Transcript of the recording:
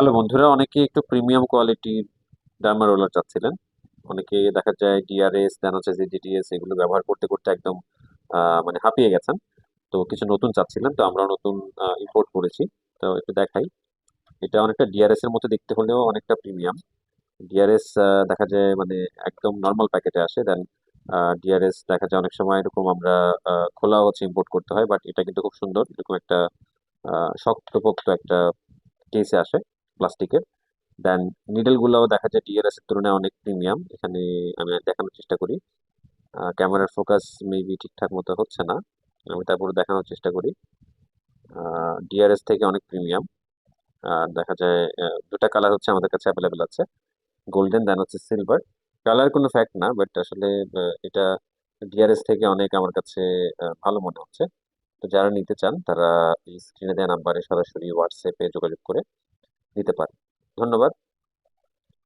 Hello বন্ধুরা অনেকে একটু প্রিমিয়াম কোয়ালিটির ডার্মা রোলার চাচ্ছিলেন। অনেকে দেখা যায় ডিআরএস দেন হচ্ছে যে ডিটিএস এগুলো ব্যবহার করতে করতে একদম মানে হাঁপিয়ে গেছেন। তো কিছু নতুন চাচ্ছিলেন, তো আমরা নতুন ইম্পোর্ট করেছি। তো একটু দেখাই। এটা অনেকটা ডিআরএস এর মতো দেখতে হলেও অনেকটা প্রিমিয়াম ডিআরএস দেখা যায় মানে একদম নর্মাল প্যাকেটে আসে। দেন ডিআরএস দেখা যায় অনেক সময় এরকম আমরা খোলা হচ্ছে ইম্পোর্ট করতে হয়। বাট এটা কিন্তু খুব সুন্দর। এরকম একটা শক্তপোক্ত একটা কেসে আসে। প্লাস্টিকের দেন নিডল গুলাও দেখা যায় ডিআরএস এর তুলনায় অনেক প্রিমিয়াম এখানে আমি দেখানোর চেষ্টা করি। ক্যামেরার ফোকাস মেবি ঠিকঠাক মতো হচ্ছে না, আমি তারপরে দেখানোর চেষ্টা করি। ডিআরএস থেকে অনেক প্রিমিয়াম দেখা যায় দুটা কালার হচ্ছে আমাদের কাছে অ্যাভেলেবেল আছে। গোল্ডেন দেন হচ্ছে সিলভার কালার কোনো ফ্যাক্ট না বাট আসলে এটা ডিআরএস থেকে অনেক আমার কাছে ভালো মনে হচ্ছে। তো যারা নিতে চান, তারা এই স্ক্রিনে দেওয়া নাম্বারে সরাসরি হোয়াটসঅ্যাপে যোগাযোগ করে নিতে পারে। ধন্যবাদ।